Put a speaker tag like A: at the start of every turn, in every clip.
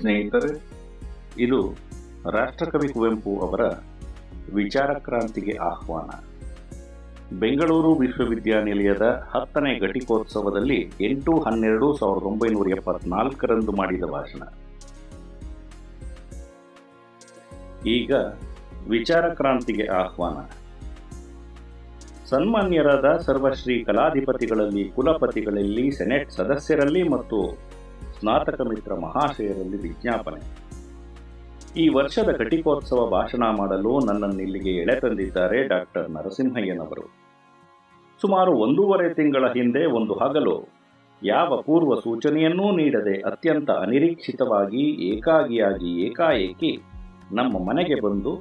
A: ಸ್ನೇಹಿತರೆ, ಇದು ರಾಷ್ಟ್ರಕವಿ ಕುವೆಂಪು ಅವರ ವಿಚಾರ ಕ್ರಾಂತಿಗೆ ಆಹ್ವಾನ. ಬೆಂಗಳೂರು ವಿಶ್ವವಿದ್ಯಾನಿಲಯದ ಹತ್ತನೇ ಘಟಿಕೋತ್ಸವದಲ್ಲಿ ಎಂಟು ಹನ್ನೆರಡು ಸಾವಿರದ ಒಂಬೈನೂರ ಎಪ್ಪತ್ನಾಲ್ಕರಂದು ಮಾಡಿದ ಭಾಷಣ. ಈಗ ವಿಚಾರ ಕ್ರಾಂತಿಗೆ ಆಹ್ವಾನ. ಸನ್ಮಾನ್ಯರಾದ ಸರ್ವಶ್ರೀ ಕಲಾಧಿಪತಿಗಳಲ್ಲಿ, ಕುಲಪತಿಗಳಲ್ಲಿ, ಸೆನೆಟ್ ಸದಸ್ಯರಲ್ಲಿ ಮತ್ತು ಸ್ನಾತಕ ಮಿತ್ರ ಮಹಾಶಯರಲ್ಲಿ ವಿಜ್ಞಾಪನೆ. ಈ ವರ್ಷದ ಘಟಿಕೋತ್ಸವ ಭಾಷಣ ಮಾಡಲು ನನ್ನನ್ನು ಇಲ್ಲಿಗೆ ಎಳೆತಂದಿದ್ದಾರೆ ಡಾಕ್ಟರ್ ನರಸಿಂಹಯ್ಯನವರು. ಸುಮಾರು ಒಂದೂವರೆ ತಿಂಗಳ ಹಿಂದೆ ಒಂದು ಹಗಲು ಯಾವ ಪೂರ್ವ ಸೂಚನೆಯನ್ನೂ ನೀಡದೆ ಅತ್ಯಂತ ಅನಿರೀಕ್ಷಿತವಾಗಿ, ಏಕಾಗಿಯಾಗಿ, ಏಕಾಏಕಿ ನಮ್ಮ ಮನೆಗೆ ಬಂದು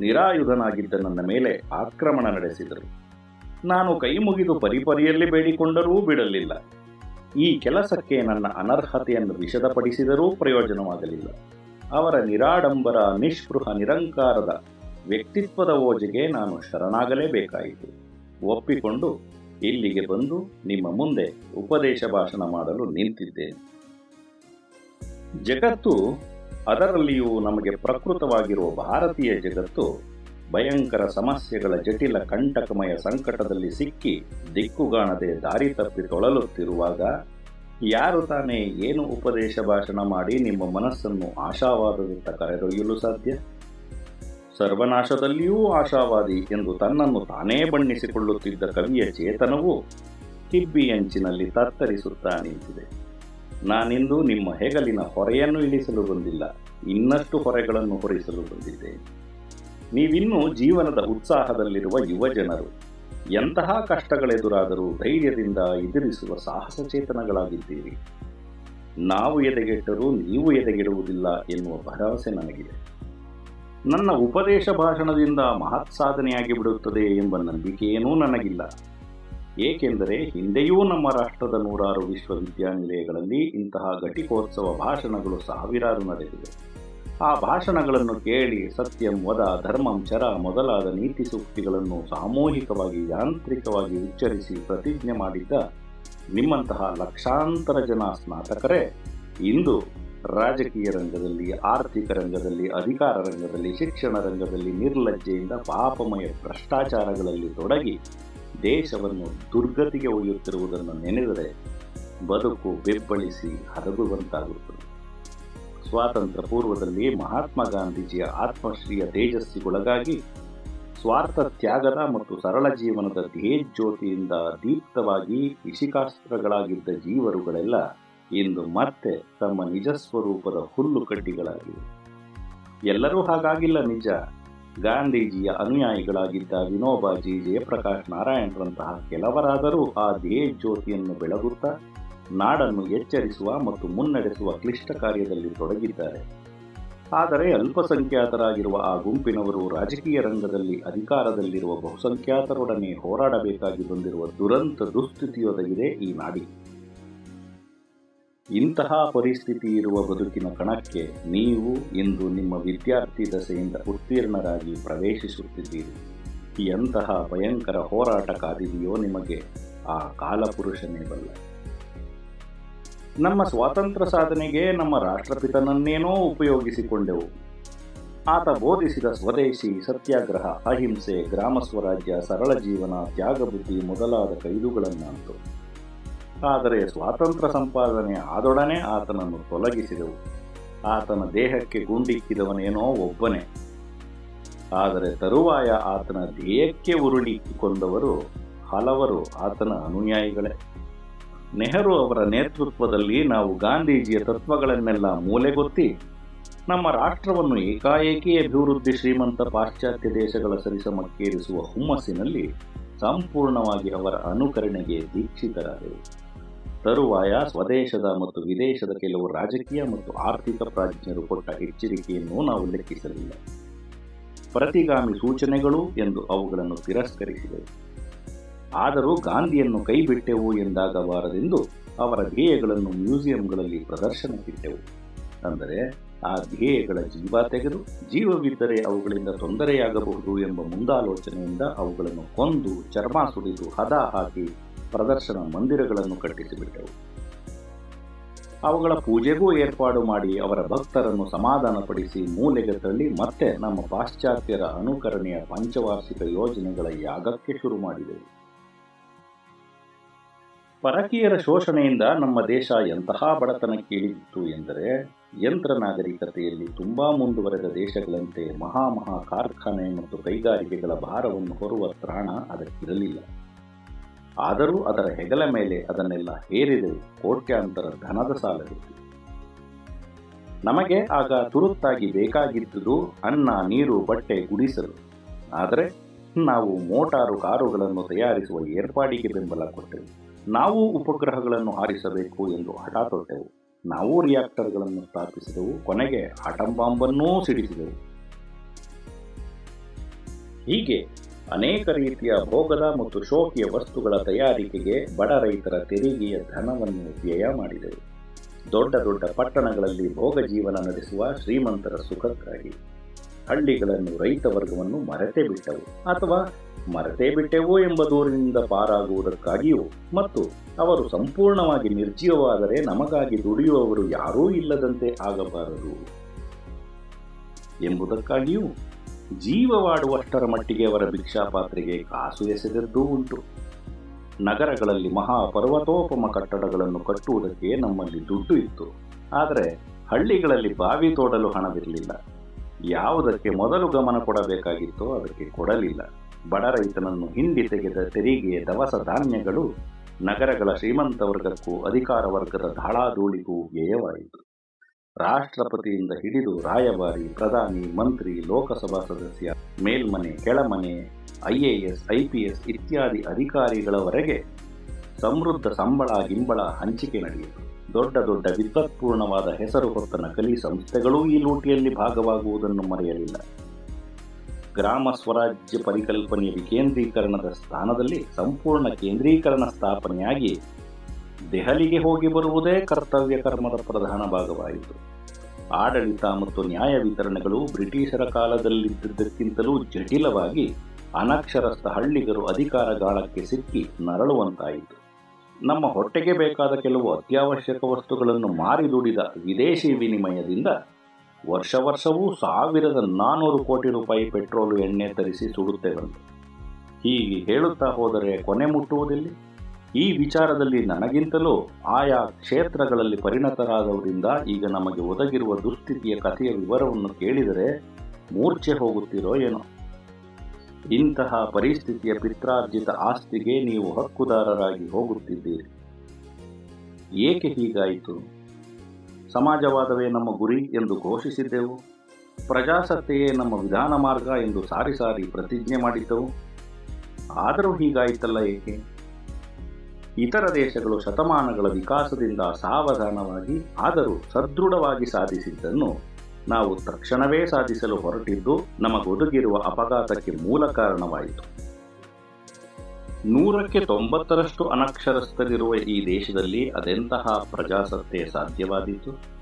A: ನಿರಾಯುಧನಾಗಿದ್ದ ನನ್ನ ಮೇಲೆ ಆಕ್ರಮಣ ನಡೆಸಿದರು. ನಾನು ಕೈ ಮುಗಿದು ಪರಿಪರಿಯಲ್ಲಿ ಬೇಡಿಕೊಂಡರೂ ಬಿಡಲಿಲ್ಲ. ಈ ಕೆಲಸಕ್ಕೆ ನನ್ನ ಅನರ್ಹತೆಯನ್ನು ವಿಷದಪಡಿಸಿದರೂ ಪ್ರಯೋಜನವಾಗಲಿಲ್ಲ. ಅವರ ನಿರಾಡಂಬರ, ನಿಷ್ಪೃಹ, ನಿರಂಕಾರದ ವ್ಯಕ್ತಿತ್ವದ ಓಜೆಗೆ ನಾನು ಶರಣಾಗಲೇಬೇಕಾಯಿತು. ಒಪ್ಪಿಕೊಂಡು ಇಲ್ಲಿಗೆ ಬಂದು ನಿಮ್ಮ ಮುಂದೆ ಉಪದೇಶ ಭಾಷಣ ಮಾಡಲು ನಿಂತಿದ್ದೇನೆ. ಜಗತ್ತು ಅದರಲ್ಲಿಯೂ ನಮಗೆ ಪ್ರಕೃತವಾಗಿರುವ ಭಾರತೀಯ ಜಗತ್ತು ಭಯಂಕರ ಸಮಸ್ಯೆಗಳ ಜಟಿಲ ಕಂಟಕಮಯ ಸಂಕಟದಲ್ಲಿ ಸಿಕ್ಕಿ ದಿಕ್ಕುಗಾಣದೆ ದಾರಿ ತಪ್ಪಿ ತೊಳಲುತ್ತಿರುವಾಗ ಯಾರು ತಾನೇ ಏನು ಉಪದೇಶ ಭಾಷಣ ಮಾಡಿ ನಿಮ್ಮ ಮನಸ್ಸನ್ನು ಆಶಾವಾದದಿಂದ ಕರೆದೊಯ್ಯಲು ಸಾಧ್ಯ? ಸರ್ವನಾಶದಲ್ಲಿಯೂ ಆಶಾವಾದಿ ಎಂದು ತನ್ನನ್ನು ತಾನೇ ಬಣ್ಣಿಸಿಕೊಳ್ಳುತ್ತಿದ್ದ ಕವಿಯ ಚೇತನವು ಕಿಬ್ಬಿಯಂಚಿನಲ್ಲಿ ತತ್ತರಿಸುತ್ತಾ ನಿಂತಿದೆ. ನಾನಿಂದು ನಿಮ್ಮ ಹೆಗಲಿನ ಹೊರೆಯನ್ನು ಇಳಿಸಲು ಬಂದಿಲ್ಲ, ಇನ್ನಷ್ಟು ಹೊರೆಗಳನ್ನು ಹೊರಿಸಲು ಬಂದಿದ್ದೇನೆ. ನೀವಿನ್ನೂ ಜೀವನದ ಉತ್ಸಾಹದಲ್ಲಿರುವ ಯುವ ಜನರು ಎಂತಹ ಕಷ್ಟಗಳೆದುರಾದರೂ ಧೈರ್ಯದಿಂದ ಎದುರಿಸುವ ಸಾಹಸ ಚೇತನಗಳಾಗಿದ್ದೀರಿ ನಾವು ಎದೆಗೆಟ್ಟರೂ ನೀವು ಎದೆಗೆಡುವುದಿಲ್ಲ ಎನ್ನುವ ಭರವಸೆ ನನಗಿದೆ. ನನ್ನ ಉಪದೇಶ ಭಾಷಣದಿಂದ ಮಹತ್ ಸಾಧನೆಯಾಗಿ ಬಿಡುತ್ತದೆ ಎಂಬ ನಂಬಿಕೆಯೇನೂ ನನಗಿಲ್ಲ. ಏಕೆಂದರೆ ಹಿಂದೆಯೂ ನಮ್ಮ ರಾಷ್ಟ್ರದ ನೂರಾರು ವಿಶ್ವವಿದ್ಯಾನಿಲಯಗಳಲ್ಲಿ ಇಂತಹ ಘಟಿಕೋತ್ಸವ ಭಾಷಣಗಳು ಸಾವಿರಾರು ನಡೆದಿವೆ. ಆ ಭಾಷಣಗಳನ್ನು ಕೇಳಿ ಸತ್ಯಂ ವದ, ಧರ್ಮಂ, ಚರ ಮೊದಲಾದ ನೀತಿ ಸೂಕ್ತಿಗಳನ್ನು ಸಾಮೂಹಿಕವಾಗಿ ಯಾಂತ್ರಿಕವಾಗಿ ಉಚ್ಚರಿಸಿ ಪ್ರತಿಜ್ಞೆ ಮಾಡಿದ್ದ ನಿಮ್ಮಂತಹ ಲಕ್ಷಾಂತರ ಜನ ಸ್ನಾತಕರೇ, ಇಂದು ರಾಜಕೀಯ ರಂಗದಲ್ಲಿ, ಆರ್ಥಿಕ ರಂಗದಲ್ಲಿ, ಅಧಿಕಾರ ರಂಗದಲ್ಲಿ, ಶಿಕ್ಷಣ ರಂಗದಲ್ಲಿ ನಿರ್ಲಜ್ಜೆಯಿಂದ ಪಾಪಮಯ ಭ್ರಷ್ಟಾಚಾರಗಳಲ್ಲಿ ತೊಡಗಿ ದೇಶವನ್ನು ದುರ್ಗತಿಗೆ ಒಯ್ಯುತ್ತಿರುವುದನ್ನು ನೆನೆದರೆ ಬದುಕು ಬೆಬ್ಬಳಿಸಿ ಹರಗುವಂತಾಗುತ್ತದೆ ಸ್ವಾತಂತ್ರ್ಯ ಪೂರ್ವದಲ್ಲಿ ಮಹಾತ್ಮ ಗಾಂಧೀಜಿಯ ಆತ್ಮಶ್ರೀಯ ತೇಜಸ್ಸಿಗೊಳಗಾಗಿ ಸ್ವಾರ್ಥ ತ್ಯಾಗದ ಮತ್ತು ಸರಳ ಜೀವನದ ಧ್ಯೇಜ್ಯೋತಿಯಿಂದ ದೀಪ್ತವಾಗಿ ಇಶಿಕಾಸ್ತ್ರಗಳಾಗಿದ್ದ ಜೀವರುಗಳೆಲ್ಲ ಇಂದು ಮತ್ತೆ ತಮ್ಮ ನಿಜ ಸ್ವರೂಪದ ಹುಲ್ಲು ಕಡ್ಡಿಗಳಾಗಿವೆ. ಎಲ್ಲರೂ ಹಾಗಾಗಿಲ್ಲ ನಿಜ. ಗಾಂಧೀಜಿಯ ಅನುಯಾಯಿಗಳಾಗಿದ್ದ ವಿನೋಬಾಜಿ ಜಯಪ್ರಕಾಶ್ ನಾರಾಯಣರಂತಹ ಕೆಲವರಾದರೂ ಆ ಧ್ಯೇಜ್ಯೋತಿಯನ್ನು ಬೆಳಗುತ್ತಾ ನಾಡನ್ನು ಎಚ್ಚರಿಸುವ ಮತ್ತು ಮುನ್ನಡೆಸುವ ಕ್ಲಿಷ್ಟ ಕಾರ್ಯದಲ್ಲಿ ತೊಡಗಿದ್ದಾರೆ. ಆದರೆ ಅಲ್ಪಸಂಖ್ಯಾತರಾಗಿರುವ ಆ ಗುಂಪಿನವರು ರಾಜಕೀಯ ರಂಗದಲ್ಲಿ ಅಧಿಕಾರದಲ್ಲಿರುವ ಬಹುಸಂಖ್ಯಾತರೊಡನೆ ಹೋರಾಡಬೇಕಾಗಿ ಬಂದಿರುವ ದುರಂತ ದುಸ್ಥಿತಿಯೊದಗಿದೆ ಈ ನಾಡಿ. ಇಂತಹ ಪರಿಸ್ಥಿತಿ ಇರುವ ಬದುಕಿನ ಕಣಕ್ಕೆ ನೀವು ಇಂದು ನಿಮ್ಮ ವಿದ್ಯಾರ್ಥಿ ದಶೆಯಿಂದ ಉತ್ತೀರ್ಣರಾಗಿ ಪ್ರವೇಶಿಸುತ್ತಿದ್ದೀರಿ. ಎಂತಹ ಭಯಂಕರ ಹೋರಾಟ ಕಾದಿದೆಯೋ ನಿಮಗೆ, ಆ ಕಾಲಪುರುಷನೇ ಬಲ್ಲ. ನಮ್ಮ ಸ್ವಾತಂತ್ರ್ಯ ಸಾಧನೆಗೆ ನಮ್ಮ ರಾಷ್ಟ್ರಪಿತನನ್ನೇನೋ ಉಪಯೋಗಿಸಿಕೊಂಡೆವು. ಆತ ಬೋಧಿಸಿದ ಸ್ವದೇಶಿ ಸತ್ಯಾಗ್ರಹ, ಅಹಿಂಸೆ, ಗ್ರಾಮ ಸ್ವರಾಜ್ಯ, ಸರಳ ಜೀವನ ತ್ಯಾಗಬುದ್ಧಿ ಮೊದಲಾದ ಕೈದುಗಳನ್ನಂತು ಆದರೆ ಸ್ವಾತಂತ್ರ್ಯ ಸಂಪಾದನೆ ಆದೊಡನೆ ಆತನನ್ನು ತೊಲಗಿಸಿದೆವು. ಆತನ ದೇಹಕ್ಕೆ ಗುಂಡಿಕ್ಕಿದವನೇನೋ ಒಬ್ಬನೇ. ಆದರೆ ತರುವಾಯ ಆತನ ದೇಹಕ್ಕೆ ಉರುಳಿ ಕೊಂದವರು ಹಲವರು ಆತನ ಅನುಯಾಯಿಗಳೇ. ನೆಹರು ಅವರ ನೇತೃತ್ವದಲ್ಲಿ ನಾವು ಗಾಂಧೀಜಿಯ ತತ್ವಗಳನ್ನೆಲ್ಲ ಮೂಲೆಗೊತ್ತಿ ನಮ್ಮ ರಾಷ್ಟ್ರವನ್ನು ಏಕಾಏಕಿ ಅಭಿವೃದ್ಧಿ ಶ್ರೀಮಂತ ಪಾಶ್ಚಾತ್ಯ ದೇಶಗಳ ಸರಿಸಮಕ್ಕೇರಿಸುವ ಹುಮ್ಮಸ್ಸಿನಲ್ಲಿ ಸಂಪೂರ್ಣವಾಗಿ ಅವರ ಅನುಕರಣೆಗೆ ದೀಕ್ಷಿತರಾದೆವು ತರುವಾಯ ಸ್ವದೇಶದ ಮತ್ತು ವಿದೇಶದ ಕೆಲವು ರಾಜಕೀಯ ಮತ್ತು ಆರ್ಥಿಕ ಪ್ರಾಜ್ಞರು ಕೊಟ್ಟ ಎಚ್ಚರಿಕೆಯನ್ನು ನಾವು ಲೆಕ್ಕಿಸಲಿಲ್ಲ. ಪ್ರತಿಗಾಮಿ ಸೂಚನೆಗಳು ಎಂದು ಅವುಗಳನ್ನು ತಿರಸ್ಕರಿಸಿದೆವು ಆದರೂ ಗಾಂಧಿಯನ್ನು ಕೈಬಿಟ್ಟೆವು ಎಂದಾಗಬಾರದೆಂದು ಅವರ ಧ್ಯೇಯಗಳನ್ನು ಮ್ಯೂಸಿಯಂಗಳಲ್ಲಿ ಪ್ರದರ್ಶನಕ್ಕಿಟ್ಟೆವು. ಅಂದರೆ ಆ ಧ್ಯೇಯಗಳ ಜೀವ ತೆಗೆದು ಜೀವವಿದ್ದರೆ ಅವುಗಳಿಂದ ತೊಂದರೆಯಾಗಬಹುದು ಎಂಬ ಮುಂದಾಲೋಚನೆಯಿಂದ ಅವುಗಳನ್ನು ಕೊಂದು, ಚರ್ಮ ಸುಡಿದು ಹದ ಹಾಕಿ ಪ್ರದರ್ಶನ ಮಂದಿರಗಳನ್ನು ಕಟ್ಟಿಸಿಬಿಟ್ಟೆವು. ಅವುಗಳ ಪೂಜೆಗೂ ಏರ್ಪಾಡು ಮಾಡಿ ಅವರ ಭಕ್ತರನ್ನು ಸಮಾಧಾನಪಡಿಸಿ ಮೂಲೆಗೆ ತಳ್ಳಿ ಮತ್ತೆ ನಮ್ಮ ಪಾಶ್ಚಾತ್ಯರ ಅನುಕರಣೆಯ ಪಂಚವಾರ್ಷಿಕ ಯೋಜನೆಗಳ ಯಾಗಕ್ಕೆ ಶುರು ಮಾಡಿದೆವು. ಪರಕೀಯರ ಶೋಷಣೆಯಿಂದ ನಮ್ಮ ದೇಶ ಎಂತಹ ಬಡತನ ಕೇಳಿತ್ತು ಎಂದರೆ, ಯಂತ್ರ ನಾಗರಿಕತೆಯಲ್ಲಿ ತುಂಬಾ ಮುಂದುವರೆದ ದೇಶಗಳಂತೆ ಮಹಾ ಮಹಾ ಕಾರ್ಖಾನೆ ಮತ್ತು ಕೈಗಾರಿಕೆಗಳ ಭಾರವನ್ನು ಹೊರುವ ತ್ರಾಣ ಅದಕ್ಕಿರಲಿಲ್ಲ. ಆದರೂ ಅದರ ಹೆಗಲ ಮೇಲೆ ಅದನ್ನೆಲ್ಲ ಹೇರಿದೆ ಕೋಟ್ಯಾಂತರ ಧನದ ಸಾಲವಿತ್ತು ನಮಗೆ ಆಗ ತುರುತ್ತಾಗಿ ಬೇಕಾಗಿದ್ದುದು ಅನ್ನ, ನೀರು, ಬಟ್ಟೆ, ಗುಡಿಸಲು. ಆದರೆ, ನಾವು ಮೋಟಾರು, ಕಾರುಗಳನ್ನು ತಯಾರಿಸುವ ಏರ್ಪಾಡಿಗೆ ಬೆಂಬಲ ಕೊಟ್ಟೆವು. ನಾವು ಉಪಗ್ರಹಗಳನ್ನು ಹಾರಿಸಬೇಕು ಎಂದು ಹಠ ತೊಟ್ಟೆವು. ನಾವು ರಿಯಾಕ್ಟರ್ಗಳನ್ನು ಸ್ಥಾಪಿಸಿದೆವು. ಕೊನೆಗೆ ಆಟಂ ಬಾಂಬನ್ನೂ ಸಿಡಿಸಿದೆವು. ಹೀಗೆ ಅನೇಕ ರೀತಿಯ ಭೋಗದ ಮತ್ತು ಶೋಕಿಯ ವಸ್ತುಗಳ ತಯಾರಿಕೆಗೆ ಬಡ ರೈತರ ತೆರಿಗೆಯ ಧನವನ್ನು ವ್ಯಯ ಮಾಡಿದೆವು. ದೊಡ್ಡ ದೊಡ್ಡ ಪಟ್ಟಣಗಳಲ್ಲಿ ಭೋಗ ಜೀವನ ನಡೆಸುವ ಶ್ರೀಮಂತರ ಸುಖಕ್ಕಾಗಿ. ಹಳ್ಳಿಗಳನ್ನು ರೈತ ವರ್ಗವನ್ನು ಮರೆತೇ ಬಿಟ್ಟವು ಅಥವಾ ಮರೆತೇ ಬಿಟ್ಟೆವು ಎಂಬ ದೂರಿನಿಂದ ಪಾರಾಗುವುದಕ್ಕಾಗಿಯೂ ಮತ್ತು ಅವರು ಸಂಪೂರ್ಣವಾಗಿ ನಿರ್ಜೀವವಾದರೆ ನಮಗಾಗಿ ದುಡಿಯುವವರು ಯಾರೂ ಇಲ್ಲದಂತೆ ಆಗಬಾರದು ಎಂಬುದಕ್ಕಾಗಿಯೂ ಜೀವವಾಡುವಷ್ಟರ ಮಟ್ಟಿಗೆ ಅವರ ಭಿಕ್ಷಾಪಾತ್ರೆಗೆ ಕಾಸು ಎಸೆದದ್ದೂ ಉಂಟು. ನಗರಗಳಲ್ಲಿ ಮಹಾ ಪರ್ವತೋಪಮ ಕಟ್ಟಡಗಳನ್ನು ಕಟ್ಟುವುದಕ್ಕೆ ನಮ್ಮಲ್ಲಿ ದುಡ್ಡು ಇತ್ತು. ಆದರೆ ಹಳ್ಳಿಗಳಲ್ಲಿ ಬಾವಿ ತೋಡಲು ಹಣವಿರಲಿಲ್ಲ. ಯಾವುದಕ್ಕೆ ಮೊದಲು ಗಮನ ಕೊಡಬೇಕಾಗಿತ್ತೋ ಅದಕ್ಕೆ ಕೊಡಲಿಲ್ಲ. ಬಡ ರೈತನನ್ನು ಹಿಂದಿ ತೆಗೆದ ತೆರಿಗೆ ದವಸ ಧಾನ್ಯಗಳು ನಗರಗಳ ಶ್ರೀಮಂತ ವರ್ಗಕ್ಕೂ ಅಧಿಕಾರ ವರ್ಗದ ಧಾಳಾಧೂಳಿಗೂ ವ್ಯಯವಾಯಿತು. ರಾಷ್ಟ್ರಪತಿಯಿಂದ ಹಿಡಿದು ರಾಯಭಾರಿ ಪ್ರಧಾನಿ, ಮಂತ್ರಿ, ಲೋಕಸಭಾ ಸದಸ್ಯ, ಮೇಲ್ಮನೆ, ಕೆಳಮನೆ ಐಎಎಸ್ ಐಪಿಎಸ್ ಇತ್ಯಾದಿ ಅಧಿಕಾರಿಗಳವರೆಗೆ ಸಮೃದ್ಧ ಸಂಬಳ ಗಿಂಬಳ ಹಂಚಿಕೆ ನಡೆಯಿತು. ದೊಡ್ಡ ದೊಡ್ಡ ವಿದ್ವತ್ಪೂರ್ಣವಾದ ಹೆಸರು ಹೊತ್ತ ನಕಲಿ ಸಂಸ್ಥೆಗಳೂ ಈ ಲೂಟಿಯಲ್ಲಿ ಭಾಗವಾಗುವುದನ್ನು ಮರೆಯಲಿಲ್ಲ. ಗ್ರಾಮ ಸ್ವರಾಜ್ಯ ಪರಿಕಲ್ಪನೆಯ ವಿಕೇಂದ್ರೀಕರಣದ ಸ್ಥಾನದಲ್ಲಿ ಸಂಪೂರ್ಣ ಕೇಂದ್ರೀಕರಣ ಸ್ಥಾಪನೆಯಾಗಿ ದೆಹಲಿಗೆ ಹೋಗಿ ಬರುವುದೇ ಕರ್ತವ್ಯ ಕರ್ಮದ ಪ್ರಧಾನ ಭಾಗವಾಯಿತು. ಆಡಳಿತ ಮತ್ತು ನ್ಯಾಯ ವಿತರಣೆಗಳು ಬ್ರಿಟಿಷರ ಕಾಲದಲ್ಲಿದ್ದುದಕ್ಕಿಂತಲೂ ಜಟಿಲವಾಗಿ ಅನಕ್ಷರಸ್ಥ ಹಳ್ಳಿಗರು ಅಧಿಕಾರ ಗಾಳಕ್ಕೆ ಸಿಕ್ಕಿ ನರಳುವಂತಾಯಿತು. ನಮ್ಮ ಹೊಟ್ಟೆಗೆ ಬೇಕಾದ ಕೆಲವು ಅತ್ಯವಶ್ಯಕ ವಸ್ತುಗಳನ್ನು ಮಾರಿ ದುಡಿದ ವಿದೇಶಿ ವಿನಿಮಯದಿಂದ ವರ್ಷ ವರ್ಷವೂ ಸಾವಿರದ ನಾನ್ನೂರು ಕೋಟಿ ರೂಪಾಯಿ ಪೆಟ್ರೋಲು ಎಣ್ಣೆ ತರಿಸಿ ಸುಡುತ್ತೇವಂತೆ ಹೀಗೆ ಹೇಳುತ್ತಾ ಹೋದರೆ ಕೊನೆ ಮುಟ್ಟುವುದಿಲ್ಲ. ಈ ವಿಚಾರದಲ್ಲಿ ನನಗಿಂತಲೂ ಆಯಾ ಕ್ಷೇತ್ರಗಳಲ್ಲಿ ಪರಿಣತರಾದವರಿಂದ ಈಗ ನಮಗೆ ಒದಗಿರುವ ದುಸ್ಥಿತಿಯ ಕಥೆಯ ವಿವರವನ್ನು ಕೇಳಿದರೆ ಮೂರ್ಛೆ ಹೋಗುತ್ತಿರೋ ಏನೋ. ಇಂತಹ ಪರಿಸ್ಥಿತಿಯ ಪಿತ್ರಾರ್ಜಿತ ಆಸ್ತಿಗೆ ನೀವು ಹಕ್ಕುದಾರರಾಗಿ ಹೋಗುತ್ತಿದ್ದೀರಿ. ಏಕೆ ಹೀಗಾಯಿತು? ಸಮಾಜವಾದವೇ ನಮ್ಮ ಗುರಿ ಎಂದು ಘೋಷಿಸಿದ್ದೆವು. ಪ್ರಜಾಸತ್ತೆಯೇ ನಮ್ಮ ವಿಧಾನ ಮಾರ್ಗ ಎಂದು ಸಾರಿ ಸಾರಿ ಪ್ರತಿಜ್ಞೆ ಮಾಡಿದ್ದೆವು. ಆದರೂ ಹೀಗಾಯಿತಲ್ಲ ಏಕೆ? ಇತರ ದೇಶಗಳು ಶತಮಾನಗಳ ವಿಕಾಸದಿಂದ ಸಾವಧಾನವಾಗಿ ಆದರೂ ಸದೃಢವಾಗಿ ಸಾಧಿಸಿದ್ದನ್ನು ನಾವು ತಕ್ಷಣವೇ ಸಾಧಿಸಲು ಹೊರಟಿದ್ದು ನಮಗೊದಗಿರುವ ಅಪಘಾತಕ್ಕೆ ಮೂಲ ಕಾರಣವಾಯಿತು. ನೂರಕ್ಕೆ ತೊಂಬತ್ತರಷ್ಟು ಅನಕ್ಷರಸ್ಥರಿರುವ ಈ ದೇಶದಲ್ಲಿ ಅದೆಂತಹ ಪ್ರಜಾಸತ್ತೆ ಸಾಧ್ಯವಾದೀತು?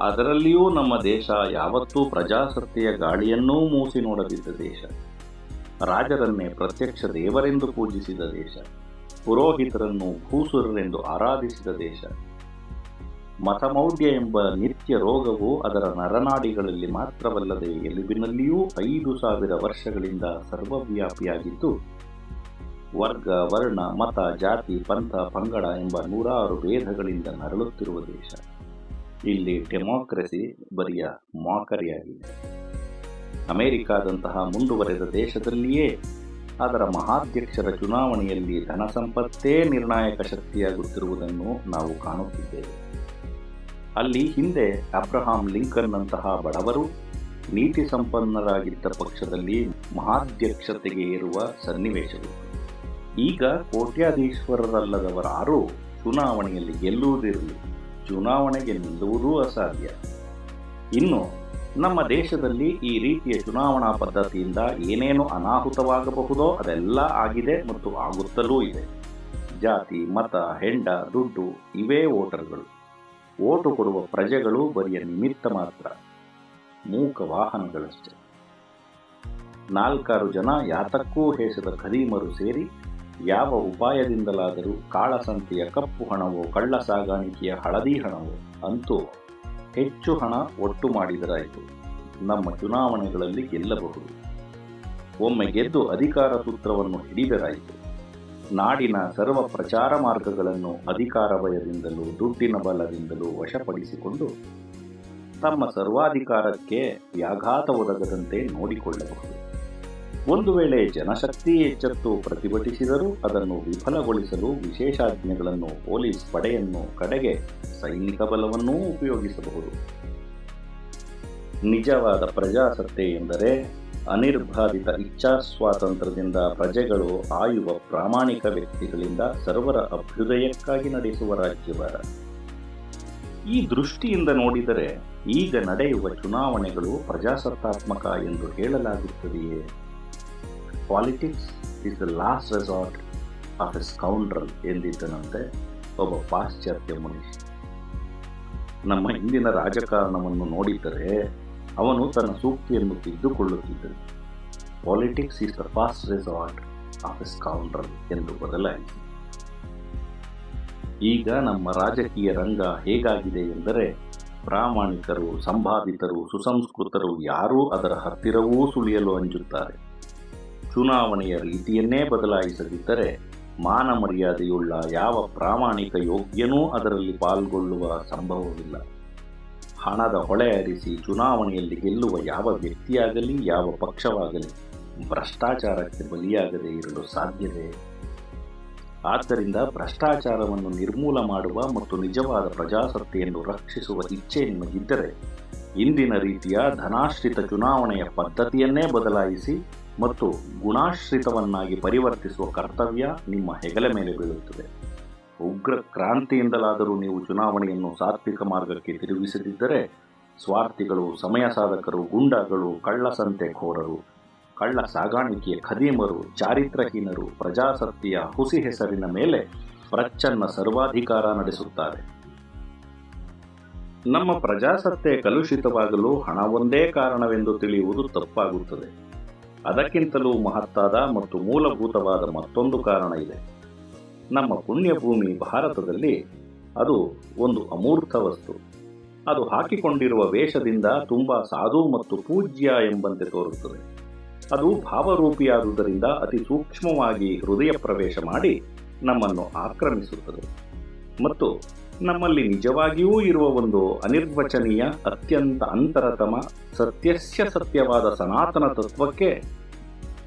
A: ಅದರಲ್ಲಿಯೂ ನಮ್ಮ ದೇಶ ಯಾವತ್ತೂ ಪ್ರಜಾಸತ್ತೆಯ ಗಾಳಿಯನ್ನೂ ಮೂಸಿ ನೋಡದಿದ್ದ ದೇಶ. ರಾಜರನ್ನೇ ಪ್ರತ್ಯಕ್ಷ ದೇವರೆಂದು ಪೂಜಿಸಿದ ದೇಶ. ಪುರೋಹಿತರನ್ನು ಭೂಸುರರೆಂದು ಆರಾಧಿಸಿದ ದೇಶ. ಮತಮೌಢ್ಯ ಎಂಬ ನಿತ್ಯ ರೋಗವು ಅದರ ನರನಾಡಿಗಳಲ್ಲಿ ಮಾತ್ರವಲ್ಲದೆ ಎಲುಬಿನಲ್ಲಿಯೂ ಐದು ಸಾವಿರ ವರ್ಷಗಳಿಂದ ಸರ್ವವ್ಯಾಪಿಯಾಗಿದ್ದು, ವರ್ಗ, ವರ್ಣ, ಮತ, ಜಾತಿ, ಪಂಥ, ಪಂಗಡ ಎಂಬ ನೂರಾರು ಭೇದಗಳಿಂದ ನರಳುತ್ತಿರುವ ದೇಶ. ಇಲ್ಲಿ ಡೆಮಾಕ್ರಸಿ ಬರಿಯ ಮಾಕರಿಯಾಗಿದೆ. ಅಮೆರಿಕಾದಂತಹ ಮುಂದುವರೆದ ದೇಶದಲ್ಲಿಯೇ ಅದರ ಮಹಾಧ್ಯಕ್ಷರ ಚುನಾವಣೆಯಲ್ಲಿ ಧನಸಂಪತ್ತೇ ನಿರ್ಣಾಯಕ ಶಕ್ತಿಯಾಗುತ್ತಿರುವುದನ್ನು ನಾವು ಕಾಣುತ್ತಿದ್ದೇವೆ. ಅಲ್ಲಿ ಹಿಂದೆ ಅಬ್ರಹಾಂ ಲಿಂಕನ್ನಂತಹ ಬಡವರು, ನೀತಿ ಸಂಪನ್ನರಾಗಿದ್ದ ಪಕ್ಷದಲ್ಲಿ ಮಹಾಧ್ಯಕ್ಷತೆಗೆ ಏರುವ ಸನ್ನಿವೇಶವಿತ್ತು. ಈಗ ಕೋಟ್ಯಾಧೀಶ್ವರರಲ್ಲದವರಾರೂ ಚುನಾವಣೆಯಲ್ಲಿ ಗೆಲ್ಲುವುದಿರಲಿ, ಚುನಾವಣೆಗೆ ನಿಲ್ಲುವುದೂ ಅಸಾಧ್ಯ. ಇನ್ನು ನಮ್ಮ ದೇಶದಲ್ಲಿ ಈ ರೀತಿಯ ಚುನಾವಣಾ ಪದ್ಧತಿಯಿಂದ ಏನೇನು ಅನಾಹುತವಾಗಬಹುದೋ ಅದೆಲ್ಲ ಆಗಿದೆ ಮತ್ತು ಆಗುತ್ತಲೂ ಇದೆ. ಜಾತಿ, ಮತ, ಹೆಂಡ, ದುಡ್ಡು, ಇವೇ ವೋಟರ್ಗಳು. ಓಟು ಕೊಡುವ ಪ್ರಜೆಗಳು ಬರಿಯ ನಿಮಿತ್ತ ಮಾತ್ರ. ಮೂಕ ವಾಹನಗಳಷ್ಟೇ. ನಾಲ್ಕಾರು ಜನ ಯಾತಕ್ಕೂ ಹೇಸದ ಖದೀಮರು ಸೇರಿ ಯಾವ ಉಪಾಯದಿಂದಲಾದರೂ ಕಾಳಸಂತೆಯ ಕಪ್ಪು ಹಣವೋ ಕಳ್ಳ ಸಾಗಾಣಿಕೆಯ ಹಳದಿ ಹಣವೋ ಅಂತೂ ಹೆಚ್ಚು ಹಣ ಒಟ್ಟು ಮಾಡಿದರಾಯಿತು. ನಮ್ಮ ಚುನಾವಣೆಗಳಲ್ಲಿ ಗೆಲ್ಲಬಹುದು. ಒಮ್ಮೆ ಗೆದ್ದು ಅಧಿಕಾರ ಸೂತ್ರವನ್ನು ಹಿಡಿದರಾಯಿತು. ನಾಡಿನ ಸರ್ವ ಪ್ರಚಾರ ಮಾರ್ಗಗಳನ್ನು ಅಧಿಕಾರ ಭಯದಿಂದಲೂ, ದುಡ್ಡಿನ ಬಲದಿಂದಲೂ ವಶಪಡಿಸಿಕೊಂಡು ತಮ್ಮ ಸರ್ವಾಧಿಕಾರಕ್ಕೆ ವ್ಯಾಘಾತ ಒದಗದಂತೆ ನೋಡಿಕೊಳ್ಳಬಹುದು. ಒಂದು ವೇಳೆ ಜನಶಕ್ತಿ ಎಚ್ಚೆತ್ತು ಪ್ರತಿಭಟಿಸಿದರೂ ಅದನ್ನು ವಿಫಲಗೊಳಿಸಲು ವಿಶೇಷಾಜ್ಞೆಗಳನ್ನು ಪೊಲೀಸ್ ಪಡೆಯನ್ನು ಕಡೆಗೆ ಸೈನಿಕ ಬಲವನ್ನೂ ಉಪಯೋಗಿಸಬಹುದು. ನಿಜವಾದ ಪ್ರಜಾಸತ್ತೆ ಎಂದರೆ ಅನಿರ್ಬಾಧಿತ ಇಚ್ಛಾ ಸ್ವಾತಂತ್ರ್ಯದಿಂದ ಪ್ರಜೆಗಳು ಆಯುವ ಪ್ರಾಮಾಣಿಕ ವ್ಯಕ್ತಿಗಳಿಂದ ಸರ್ವರ ಅಭ್ಯುದಯಕ್ಕಾಗಿ ನಡೆಸುವ ರಾಜ್ಯಭಾರ ಈ ದೃಷ್ಟಿಯಿಂದ ನೋಡಿದರೆ ಈಗ ನಡೆಯುವ ಚುನಾವಣೆಗಳು ಪ್ರಜಾಸತ್ತಾತ್ಮಕ ಎಂದು ಹೇಳಲಾಗುತ್ತದೆಯೇ? Politics is the last resort of a scoundrel ಎಂದಿದ್ದನಂತೆ ಒಬ್ಬ ಪಾಶ್ಚಾತ್ಯ ಮನುಷ್ಯ ನಮ್ಮ ಹಿಂದಿನ ರಾಜಕಾರಣವನ್ನು ನೋಡಿದರೆ ಅವನು ತನ್ನ ಸೂಕ್ತಿಯನ್ನು ತಿದ್ದುಕೊಳ್ಳುತ್ತಿದ್ದನು politics is the fast resort of a scoundrel ಎಂದು ಬದಲಾಯಿತು. ಈಗ ನಮ್ಮ ರಾಜಕೀಯ ರಂಗ ಹೇಗಾಗಿದೆ ಎಂದರೆ, ಪ್ರಾಮಾಣಿಕರು, ಸಂಭಾವಿತರು, ಸುಸಂಸ್ಕೃತರು ಯಾರೂ ಅದರ ಹತ್ತಿರವೂ ಸುಳಿಯಲು ಅಂಜುತ್ತಾರೆ. ಚುನಾವಣೆಯ ರೀತಿಯನ್ನೇ ಬದಲಾಯಿಸದಿದ್ದರೆ, ಮಾನ ಮರ್ಯಾದೆಯುಳ್ಳ ಯಾವ ಪ್ರಾಮಾಣಿಕ ಯೋಗ್ಯನೂ ಅದರಲ್ಲಿ ಪಾಲ್ಗೊಳ್ಳುವ ಸಂಭವವಿಲ್ಲ. ಹಣದ ಹೊಳೆ ಹರಿಸಿ ಚುನಾವಣೆಯಲ್ಲಿ ಗೆಲ್ಲುವ ಯಾವ ವ್ಯಕ್ತಿಯಾಗಲಿ, ಯಾವ ಪಕ್ಷವಾಗಲಿ, ಭ್ರಷ್ಟಾಚಾರಕ್ಕೆ ಬಲಿಯಾಗದೇ ಇರಲು ಸಾಧ್ಯವೇ? ಆದ್ದರಿಂದ ಭ್ರಷ್ಟಾಚಾರವನ್ನು ನಿರ್ಮೂಲ ಮಾಡುವ ಮತ್ತು ನಿಜವಾದ ಪ್ರಜಾಸತ್ತೆಯನ್ನು ರಕ್ಷಿಸುವ ಇಚ್ಛೆ ನಿಮಗಿದ್ದರೆ, ಇಂದಿನ ರೀತಿಯ ಧನಾಶ್ರಿತ ಚುನಾವಣೆಯ ಪದ್ಧತಿಯನ್ನೇ ಬದಲಾಯಿಸಿ ಮತ್ತು ಗುಣಾಶ್ರಿತವನ್ನಾಗಿ ಪರಿವರ್ತಿಸುವ ಕರ್ತವ್ಯ ನಿಮ್ಮ ಹೆಗಲ ಮೇಲೆ ಬೀಳುತ್ತದೆ. ಉಗ್ರ ಕ್ರಾಂತಿಯಿಂದಲಾದರೂ ನೀವು ಚುನಾವಣೆಯನ್ನು ಸಾತ್ವಿಕ ಮಾರ್ಗಕ್ಕೆ ತಿರುಗಿಸದಿದ್ದರೆ ಸ್ವಾರ್ಥಿಗಳು, ಸಮಯ ಸಾಧಕರು ಕಳ್ಳಸಂತೆ ಕೋರರು, ಕಳ್ಳ ಸಾಗಾಣಿಕೆಯ ಖದೀಮರು, ಚಾರಿತ್ರಹೀನರು, ಪ್ರಜಾಸತ್ತೆಯ ಹುಸಿ ಹೆಸರಿನ ಮೇಲೆ ಪ್ರಚ್ಛನ್ನ ಸರ್ವಾಧಿಕಾರ ನಡೆಸುತ್ತಾರೆ. ನಮ್ಮ ಪ್ರಜಾಸತ್ತೆ ಕಲುಷಿತವಾಗಲು ಹಣ ಒಂದೇ ಕಾರಣವೆಂದು ತಿಳಿಯುವುದು ತಪ್ಪಾಗುತ್ತದೆ. ಅದಕ್ಕಿಂತಲೂ ಮಹತ್ತಾದ ಮತ್ತು ಮೂಲಭೂತವಾದ ಮತ್ತೊಂದು ಕಾರಣ ಇದೆ. ನಮ್ಮ ಪುಣ್ಯಭೂಮಿ ಭಾರತದಲ್ಲಿ ಅದು ಒಂದು ಅಮೂರ್ತ ವಸ್ತು. ಅದು ಹಾಕಿಕೊಂಡಿರುವ ವೇಷದಿಂದ ತುಂಬ ಸಾಧು ಮತ್ತು ಪೂಜ್ಯ ಎಂಬಂತೆ ತೋರುತ್ತದೆ. ಅದು ಭಾವರೂಪಿಯಾದುದರಿಂದ ಅತಿ ಸೂಕ್ಷ್ಮವಾಗಿ ಹೃದಯ ಪ್ರವೇಶ ಮಾಡಿ ನಮ್ಮನ್ನು ಆಕ್ರಮಿಸುತ್ತದೆ. ಮತ್ತು ನಮ್ಮಲ್ಲಿ ನಿಜವಾಗಿಯೂ ಇರುವ ಒಂದು ಅನಿರ್ವಚನೀಯ, ಅತ್ಯಂತ ಅಂತರತಮ, ಸತ್ಯಸ್ಯ ಸತ್ಯವಾದ ಸನಾತನ ತತ್ವಕ್ಕೆ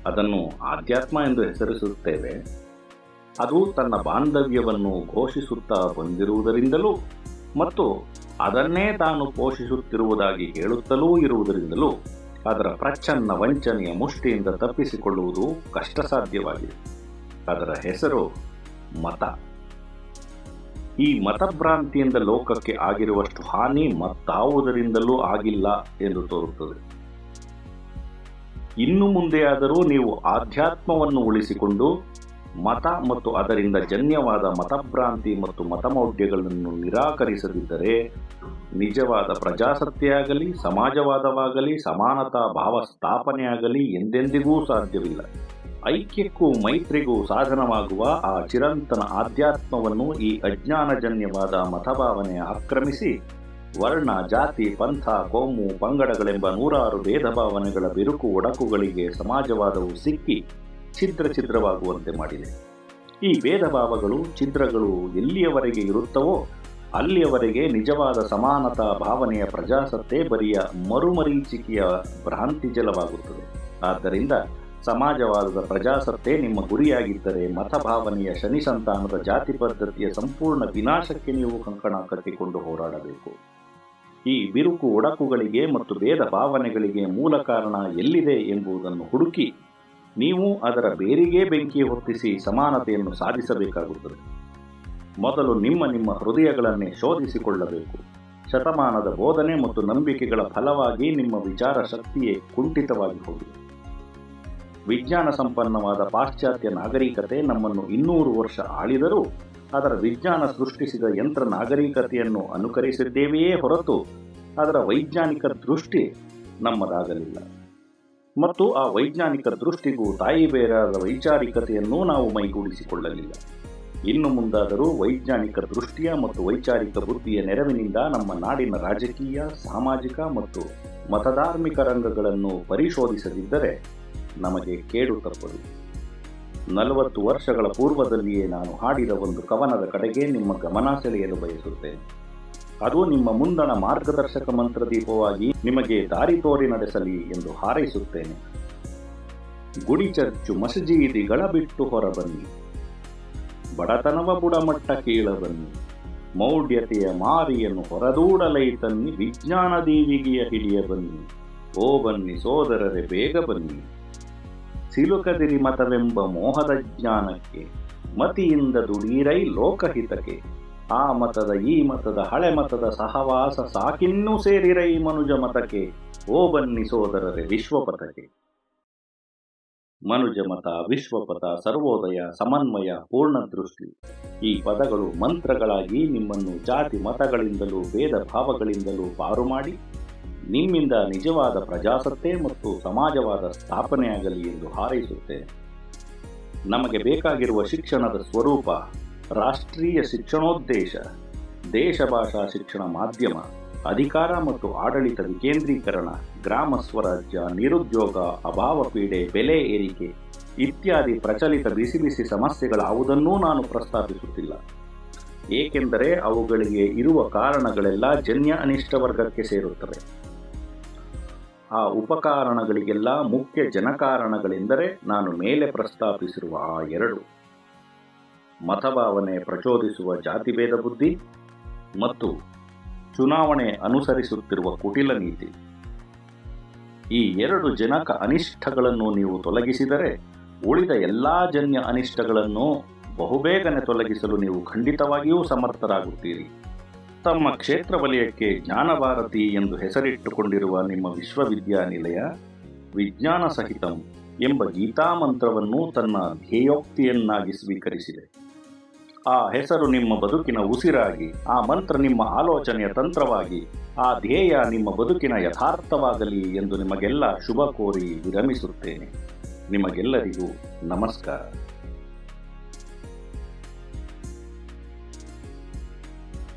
A: ಅದನ್ನು ಆಧ್ಯಾತ್ಮ ಎಂದು ಹೆಸರಿಸುತ್ತೇವೆ. ಅದು ತನ್ನ ಬಾಂಧವ್ಯವನ್ನು ಘೋಷಿಸುತ್ತಾ ಬಂದಿರುವುದರಿಂದಲೂ ಮತ್ತು ಅದನ್ನೇ ತಾನು ಪೋಷಿಸುತ್ತಿರುವುದಾಗಿ ಹೇಳುತ್ತಲೂ ಇರುವುದರಿಂದಲೂ ಅದರ ಪ್ರಚ್ಛನ್ನ ವಂಚನೆಯ ಮುಷ್ಟಿಯಿಂದ ತಪ್ಪಿಸಿಕೊಳ್ಳುವುದು ಕಷ್ಟ ಸಾಧ್ಯವಾಗಿದೆ ಅದರ ಹೆಸರು ಮತ. ಈ ಮತಭ್ರಾಂತಿಯಿಂದ ಲೋಕಕ್ಕೆ ಆಗಿರುವಷ್ಟು ಹಾನಿ ಮತ್ತಾವುದರಿಂದಲೂ ಆಗಿಲ್ಲ ಎಂದು ತೋರುತ್ತದೆ. ಇನ್ನು ಮುಂದೆಯಾದರೂ ನೀವು ಆಧ್ಯಾತ್ಮವನ್ನು ಉಳಿಸಿಕೊಂಡು ಮತ ಮತ್ತು ಅದರಿಂದ ಜನ್ಯವಾದ ಮತಭ್ರಾಂತಿ ಮತ್ತು ಮತಮೌಢ್ಯಗಳನ್ನು ನಿರಾಕರಿಸದಿದ್ದರೆ ನಿಜವಾದ ಪ್ರಜಾಸತ್ತೆಯಾಗಲಿ, ಸಮಾಜವಾದವಾಗಲಿ, ಸಮಾನತಾ ಭಾವ ಸ್ಥಾಪನೆಯಾಗಲಿ ಎಂದೆಂದಿಗೂ ಸಾಧ್ಯವಿಲ್ಲ. ಐಕ್ಯಕ್ಕೂ ಮೈತ್ರಿಗೂ ಸಾಧನವಾಗುವ ಆ ಚಿರಂತನ ಆಧ್ಯಾತ್ಮವನ್ನು ಈ ಅಜ್ಞಾನಜನ್ಯವಾದ ಮತಭಾವನೆ ಆಕ್ರಮಿಸಿ, ವರ್ಣ, ಜಾತಿ, ಪಂಥ, ಕೋಮು, ಪಂಗಡಗಳೆಂಬ ನೂರಾರು ಭೇದ ಭಾವನೆಗಳ ಬಿರುಕು ಒಡಕುಗಳಿಗೆ ಸಮಾಜವಾದವು ಸಿಕ್ಕಿ ಛಿದ್ರ ಛಿದ್ರವಾಗುವಂತೆ ಮಾಡಿದೆ. ಈ ಭೇದ ಭಾವಗಳು ಛಿದ್ರಗಳು ಎಲ್ಲಿಯವರೆಗೆ ಇರುತ್ತವೋ ಅಲ್ಲಿಯವರೆಗೆ ನಿಜವಾದ ಸಮಾನತಾ ಭಾವನೆಯ ಪ್ರಜಾಸತ್ತೆ ಬರಿಯ ಮರುಮರೀಚಿಕೆಯ ಭ್ರಾಂತಿ ಜಲವಾಗುತ್ತದೆ. ಆದ್ದರಿಂದ ಸಮಾಜವಾದದ ಪ್ರಜಾಸತ್ತೆ ನಿಮ್ಮ ಗುರಿಯಾಗಿದ್ದರೆ ಮತಭಾವನೆಯ ಶನಿ ಸಂತಾನದ ಜಾತಿ ಪದ್ಧತಿಯ ಸಂಪೂರ್ಣ ವಿನಾಶಕ್ಕೆ ನೀವು ಕಂಕಣ ಕಟ್ಟಿಕೊಂಡು ಹೋರಾಡಬೇಕು. ಈ ಬಿರುಕು ಒಡಕುಗಳಿಗೆ ಮತ್ತು ಭೇದ ಭಾವನೆಗಳಿಗೆ ಮೂಲ ಕಾರಣ ಎಲ್ಲಿದೆ ಎಂಬುದನ್ನು ಹುಡುಕಿ ನೀವು ಅದರ ಬೇರಿಗೆ ಬೆಂಕಿ ಹೊತ್ತಿಸಿ ಸಮಾನತೆಯನ್ನು ಸಾಧಿಸಬೇಕಾಗುತ್ತದೆ. ಮೊದಲು ನಿಮ್ಮ ನಿಮ್ಮ ಹೃದಯಗಳನ್ನೇ ಶೋಧಿಸಿಕೊಳ್ಳಬೇಕು. ಶತಮಾನದ ಬೋಧನೆ ಮತ್ತು ನಂಬಿಕೆಗಳ ಫಲವಾಗಿ ನಿಮ್ಮ ವಿಚಾರ ಶಕ್ತಿಯೇ ಕುಂಠಿತವಾಗಿ ಹೋಗಿದೆ. ವಿಜ್ಞಾನ ಸಂಪನ್ನವಾದ ಪಾಶ್ಚಾತ್ಯ ನಾಗರಿಕತೆ ನಮ್ಮನ್ನು ಇನ್ನೂರು ವರ್ಷ ಆಳಿದರೂ ಅದರ ವಿಜ್ಞಾನ ಸೃಷ್ಟಿಸಿದ ಯಂತ್ರ ನಾಗರಿಕತೆಯನ್ನು ಅನುಕರಿಸಿದ್ದೇವೆಯೇ ಹೊರತು ಅದರ ವೈಜ್ಞಾನಿಕ ದೃಷ್ಟಿ ನಮ್ಮದಾಗಲಿಲ್ಲ. ಮತ್ತು ಆ ವೈಜ್ಞಾನಿಕ ದೃಷ್ಟಿಗೂ ತಾಯಿ ಬೇರಾದ ವೈಚಾರಿಕತೆಯನ್ನು ನಾವು ಮೈಗೂಡಿಸಿಕೊಳ್ಳಲಿಲ್ಲ. ಇನ್ನು ಮುಂದಾದರೂ ವೈಜ್ಞಾನಿಕ ದೃಷ್ಟಿಯ ಮತ್ತು ವೈಚಾರಿಕ ಬುದ್ಧಿಯ ನೆರವಿನಿಂದ ನಮ್ಮ ನಾಡಿನ ರಾಜಕೀಯ, ಸಾಮಾಜಿಕ ಮತ್ತು ಮತಧಾರ್ಮಿಕ ರಂಗಗಳನ್ನು ಪರಿಶೋಧಿಸದಿದ್ದರೆ ನಮಗೆ ಕೇಡು ತಪ್ಪದು ನಲವತ್ತು ವರ್ಷಗಳ ಪೂರ್ವದಲ್ಲಿಯೇ ನಾನು ಹಾಡಿದ ಒಂದು ಕವನದ ಕಡೆಗೆ ನಿಮ್ಮ ಗಮನ ಸೆಳೆಯಲು ಬಯಸುತ್ತೇನೆ. ಅದು ನಿಮ್ಮ ಮುಂದಣ ಮಾರ್ಗದರ್ಶಕ ಮಂತ್ರದೀಪವಾಗಿ ನಿಮಗೆ ದಾರಿ ತೋರಿ ನಡೆಸಲಿ ಎಂದು ಹಾರೈಸುತ್ತೇನೆ. ಗುಡಿ ಚರ್ಚು ಮಸಜೀದಿಗಳ ಬಿಟ್ಟು ಹೊರಬನ್ನಿ. ಬಡತನವ ಬುಡಮಟ್ಟ ಕೀಳಬನ್ನಿ. ಮೌಢ್ಯತೆಯ ಮಾರಿಯನ್ನು ಹೊರದೂಡಲೈತನ್ನಿ ವಿಜ್ಞಾನ ದೇವಿಗೆಯ ಹಿಡಿಯ ಬನ್ನಿ. ಓ ಬನ್ನಿ ಸೋದರರೆ, ಬೇಗ ಬನ್ನಿ. ಸಿಲುಕದಿರಿ ಮತವೆಂಬ ಮೋಹದ ಜ್ಞಾನಕ್ಕೆ, ಮತಿಯಿಂದ ದುಡೀರೈ ಲೋಕಹಿತಕ್ಕೆ. ಆ ಮತದ ಈ ಮತದ ಹಳೆ ಮತದ ಸಹವಾಸ ಸಾಕಿನ್ನೂ ಸೇರಿರ ಈ ಮನುಜ ಮತಕ್ಕೆ. ಓ ಬನ್ನಿ ಸೋದರರೆ, ವಿಶ್ವಪಥಕ್ಕೆ. ಮನುಜ ಮತ, ವಿಶ್ವಪಥ, ಸರ್ವೋದಯ, ಸಮನ್ವಯ ಪೂರ್ಣ ದೃಷ್ಟಿ ಈ ಪದಗಳು ಮಂತ್ರಗಳಾಗಿ ನಿಮ್ಮನ್ನು ಜಾತಿ ಮತಗಳಿಂದಲೂ, ಭೇದ ಭಾವಗಳಿಂದಲೂ ಪಾರು ಮಾಡಿ, ನಿಮ್ಮಿಂದ ನಿಜವಾದ ಪ್ರಜಾಸತ್ತೆ ಮತ್ತು ಸಮಾಜವಾದ ಸ್ಥಾಪನೆಯಾಗಲಿ ಎಂದು ಹಾರೈಸುತ್ತೇನೆ. ನಮಗೆ ಬೇಕಾಗಿರುವ ಶಿಕ್ಷಣದ ಸ್ವರೂಪ ರಾಷ್ಟ್ರೀಯ ಶಿಕ್ಷಣೋದ್ದೇಶ, ದೇಶ ಭಾಷಾ ಶಿಕ್ಷಣ ಮಾಧ್ಯಮ, ಅಧಿಕಾರ ಮತ್ತು ಆಡಳಿತ ವಿಕೇಂದ್ರೀಕರಣ, ಗ್ರಾಮ ಸ್ವರಾಜ್ಯ, ನಿರುದ್ಯೋಗ, ಅಭಾವ ಪೀಡೆ, ಬೆಲೆ ಏರಿಕೆ ಇತ್ಯಾದಿ ಪ್ರಚಲಿತ ಬಿಸಿ ಬಿಸಿ ಸಮಸ್ಯೆಗಳಾವುದನ್ನೂ ನಾನು ಪ್ರಸ್ತಾಪಿಸುತ್ತಿಲ್ಲ. ಏಕೆಂದರೆ ಅವುಗಳಿಗೆ ಇರುವ ಕಾರಣಗಳೆಲ್ಲ ಜನ್ಯ ಅನಿಷ್ಟ ವರ್ಗಕ್ಕೆ ಸೇರುತ್ತವೆ. ಆ ಉಪಕಾರಣಗಳಿಗೆಲ್ಲ ಮುಖ್ಯ ಜನಕಾರಣಗಳೆಂದರೆ ನಾನು ಮೇಲೆ ಪ್ರಸ್ತಾಪಿಸಿರುವ ಆ ಎರಡು. ಮತಭಾವನೆ ಪ್ರಚೋದಿಸುವ ಜಾತಿಭೇದ ಬುದ್ಧಿ ಮತ್ತು ಚುನಾವಣೆ ಅನುಸರಿಸುತ್ತಿರುವ ಕುಟಿಲ ನೀತಿ. ಈ ಎರಡು ಜನಕ ಅನಿಷ್ಟಗಳನ್ನು ನೀವು ತೊಲಗಿಸಿದರೆ ಉಳಿದ ಎಲ್ಲಾ ಜನ್ಯ ಅನಿಷ್ಟಗಳನ್ನು ಬಹುಬೇಗನೆ ತೊಲಗಿಸಲು ನೀವು ಖಂಡಿತವಾಗಿಯೂ ಸಮರ್ಥರಾಗುತ್ತೀರಿ. ತಮ್ಮ ಕ್ಷೇತ್ರ ವಲಯಕ್ಕೆ ಜ್ಞಾನಭಾರತಿ ಎಂದು ಹೆಸರಿಟ್ಟುಕೊಂಡಿರುವ ನಿಮ್ಮ ವಿಶ್ವವಿದ್ಯಾನಿಲಯ ವಿಜ್ಞಾನ ಸಹಿತಂ ಎಂಬ ಗೀತಾಮಂತ್ರವನ್ನು ತನ್ನ ಧ್ಯೇಯೋಕ್ತಿಯನ್ನಾಗಿ ಸ್ವೀಕರಿಸಿದೆ. ಆ ಹೆಸರು ನಿಮ್ಮ ಬದುಕಿನ ಉಸಿರಾಗಿ, ಆ ಮಂತ್ರ ನಿಮ್ಮ ಆಲೋಚನೆಯ ತಂತ್ರವಾಗಿ, ಆ ಧ್ಯೇಯ ನಿಮ್ಮ ಬದುಕಿನ ಯಥಾರ್ಥವಾಗಲಿ ಎಂದು ನಿಮಗೆಲ್ಲ ಶುಭ ಕೋರಿ ವಿರಮಿಸುತ್ತೇನೆ. ನಿಮಗೆಲ್ಲರಿಗೂ ನಮಸ್ಕಾರ.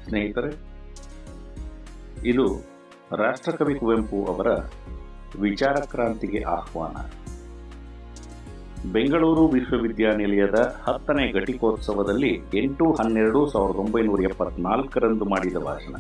A: ಸ್ನೇಹಿತರೆ, ಇದು ರಾಷ್ಟ್ರಕವಿ ಕುವೆಂಪು ಅವರ ವಿಚಾರ ಕ್ರಾಂತಿಗೆ ಆಹ್ವಾನ. ಬೆಂಗಳೂರು ವಿಶ್ವವಿದ್ಯಾನಿಲಯದ ಹತ್ತನೇ ಘಟಿಕೋತ್ಸವದಲ್ಲಿ ಎಂಟು ಹನ್ನೆರಡು ಸಾವಿರದ ಒಂಬೈನೂರ ಎಪ್ಪತ್ನಾಲ್ಕರಂದು ಮಾಡಿದ ಭಾಷಣ.